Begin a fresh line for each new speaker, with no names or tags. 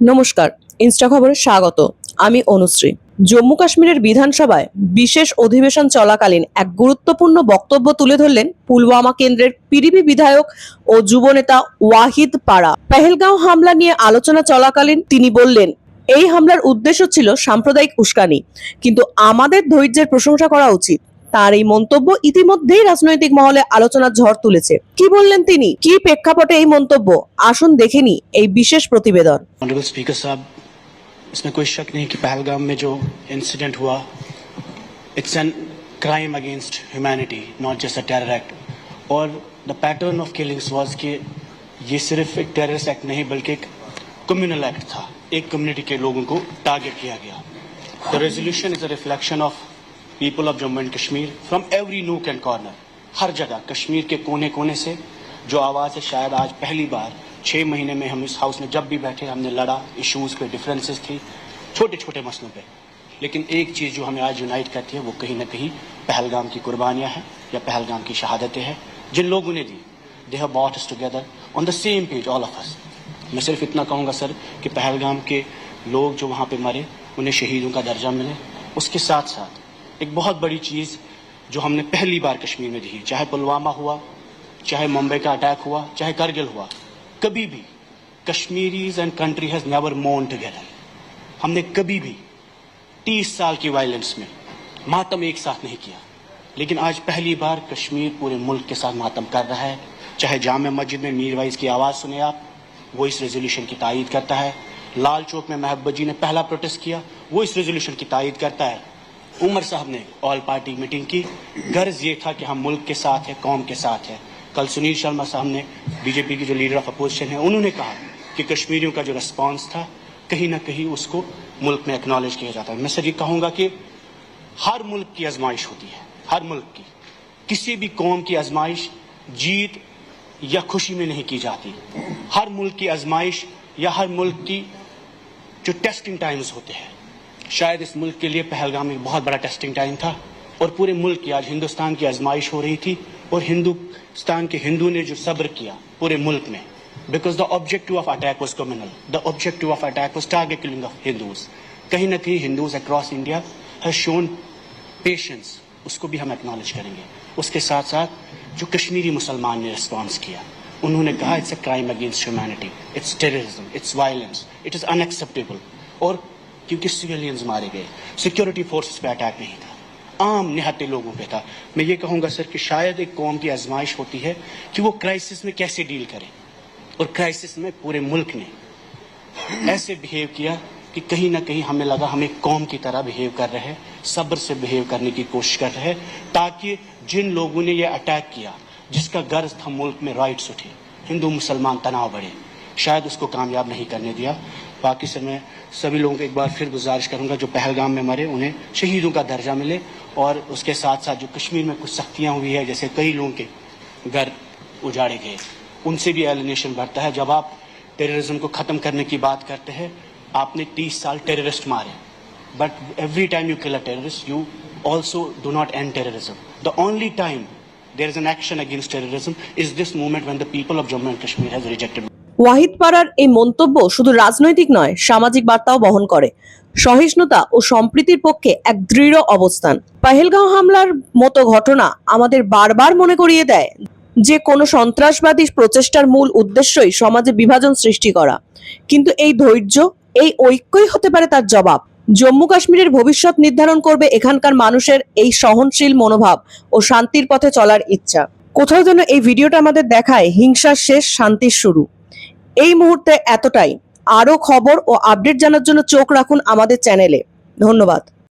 নমস্কার ইনস্টা খবরে স্বাগত। আমি অনুশ্রী। জম্মু কাশ্মীরের বিধানসভায় বিশেষ অধিবেশন চলাকালীন এক গুরুত্বপূর্ণ বক্তব্য তুলে ধরলেন পুলওয়ামা কেন্দ্রের পিডিপি বিধায়ক ও যুবনেতা ওয়াহিদ পাড়া। পেহেলগাঁও হামলা নিয়ে আলোচনা চলাকালীন তিনি বললেন, এই হামলার উদ্দেশ্য ছিল সাম্প্রদায়িক উস্কানি। কিন্তু আমাদের ধৈর্যের প্রশংসা করা উচিত। তার এই মন্তব্য ইতিমধ্যেই রাজনৈতিক মহলে আলোচনার ঝড় তুলেছে কি বললেন তিনি কি প্রেক্ষাপটে এই মন্তব্য আসুন দেখে নি এই বিশেষ প্রতিবেদন
ऑनरेबल स्पीकर साहब इसमें कोई शक नहीं कि पहलगाम में जो इंसिडेंट हुआ it's an crime against humanity not just a terror act और the pattern of killings was कि ये सिर्फ एक टेररिस्ट एक्ट नहीं बल्कि एक कम्युनल एक्ट था एक कम्युनिटी के लोगों को टारगेट किया गया the resolution is a reflection of people of Jammu and Kashmir from every nook and corner हर जगह कश्मीर के कोने कोने से, जो आवाज़ है शायद आज पहली बार छः महीने में हम इस हाउस में जब भी बैठे, हमने लड़ा इश्यूज़ पे डिफरेंसेस थी छोटे छोटे मसलों पे। लेकिन एक चीज़ जो हमें आज यूनाइट करती है, वो कहीं ना कहीं पहलगाम की कुर्बानियाँ हैं, या पहलगाम की शहादतें हैं, जिन लोगों ने दी। They have bought together on the same page all of us मैं सिर्फ़ इतना कहूँगा, सर, कि पहलगाम के लोग जो वहाँ पे मरे, उन्हें शहीदों का दर्जा मिले। उसके साथ साथ एक बहुत बड़ी चीज़ जो हमने पहली बार कश्मीर में दी चाहे पुलवामा हुआ, चाहे मुंबई का अटैक हुआ, चाहे करगिल हुआ, कभी भी Kashmiris and country has never moan together हमने कभी भी तीस साल की वायलेंस में मातम एक साथ नहीं किया। लेकिन आज पहली बार कश्मीर पूरे मुल्क के साथ मातम कर रहा है। चाहे जाम मस्जिद में मीर वाइज की आवाज़ सुने आप, वो इस रेजोल्यूशन की तायद करता है। लाल चौक में महबूब जी ने पहला प्रोटेस्ट किया, वो इस रेजोल्यूशन की तायद करता है। उमर साहब ने ऑल पार्टी मीटिंग की। गर्ज ये था कि हम मुल्क के साथ है, कौम के साथ है। कल सुनील शर्मा साहब ने, बीजेपी की जो लीडर ऑफ़ अपोजिशन है, उन्होंने कहा कि कश्मीरियों का जो रिस्पांस था, कहीं ना कहीं उसको मुल्क में एक्नॉलेज किया जाता है। मैं सर ये कहूँगा कि हर मुल्क की आजमाइश होती है, हर मुल्क की। किसी भी कौम की आजमाइश जीत या खुशी में नहीं की जाती। हर मुल्क की आजमाइश या हर मुल्क की जो टेस्टिंग टाइम्स होते हैं शायद इस मुल्क के लिए पहलगाम एक बहुत बड़ा टेस्टिंग टाइम था और पूरे मुल्क की आज हिंदुस्तान की आजमाइश हो रही थी और हिंदुस्तान के हिंदू ने जो सब्र किया पूरे मुल्क में because the objective of attack was communal the objective of attack was target killing of Hindus कहीं ना कहीं Hindus across India has shown patience उसको भी हम एक्नॉलेज करेंगे। उसके साथ साथ जो कश्मीरी मुसलमान ने रिस्पॉन्स किया, उन्होंने कहा it's a crime against humanity it's terrorism it's violence it is unacceptable और क्योंकि सिविलियंस मारे गए। सिक्योरिटी फोर्सेस पे अटैक नहीं था। आम निहत्ते लोगों पे था। मैं ये कहूँगा सर कि शायद एक कौम की आजमाइश होती है कि वो क्राइसिस में कैसे डील करे। और क्राइसिस में पूरे मुल्क ने ऐसे बिहेव किया कि कहीं ना कहीं हमें लगा हम एक कौम की तरह बिहेव कर रहे हैं, सब्र से बिहेव करने की कोशिश कर रहे हैं, ताकि जिन लोगों ने यह अटैक किया, जिसका गर्ज था मुल्क में राइट्स उठे हिंदू मुसलमान तनाव बढ़े, शायद उसको कामयाब नहीं करने दिया। बाकी सर मैं सभी लोगों को एक बार फिर गुजारिश करूँगा, जो पहलगाम में मरे, उन्हें शहीदों का दर्जा मिले और उसके साथ साथ जो कश्मीर में कुछ सख्तियाँ हुई है, जैसे कई लोगों के घर उजाड़े गए। उनसे भी एलिनेशन बढ़ता है। जब आप टेररिज्म को ख़त्म करने की बात करते हैं, आपने तीस साल टेररिस्ट मारे। But every time you kill a terrorist you also do not end terrorism the only time there is an action against terrorism is this moment when the people of Jammu and Kashmir has rejected
Wahid পাড়ার এই মন্তব্য শুধু রাজনৈতিক নয়, সামাজিক বার্তাও বহন করে। সহিষ্ণুতা ও সম্প্রীতির পক্ষে এক দৃঢ় অবস্থান। পাহেলগাঁও হামলার মতো ঘটনা আমাদের বারবার মনে করিয়ে দেয় যে, কোনো সন্ত্রাসবাদী প্রচেষ্টার মূল উদ্দেশ্যই সমাজে বিভাজন সৃষ্টি করা। কিন্তু এই ধৈর্য, এই ঐক্যই হতে পারে তার জবাব। জম্মু কাশ্মীরের ভবিষ্যৎ নির্ধারণ করবে এখানকার মানুষের এই সহনশীল মনোভাব ও শান্তির পথে চলার ইচ্ছা। কোথাও যেন এই ভিডিওটা আমাদের দেখায়, হিংসার শেষ শান্তির শুরু। এই মুহূর্তে এতটাই। আরও খবর ও আপডেট জানার জন্য চোখ রাখুন আমাদের চ্যানেলে। ধন্যবাদ।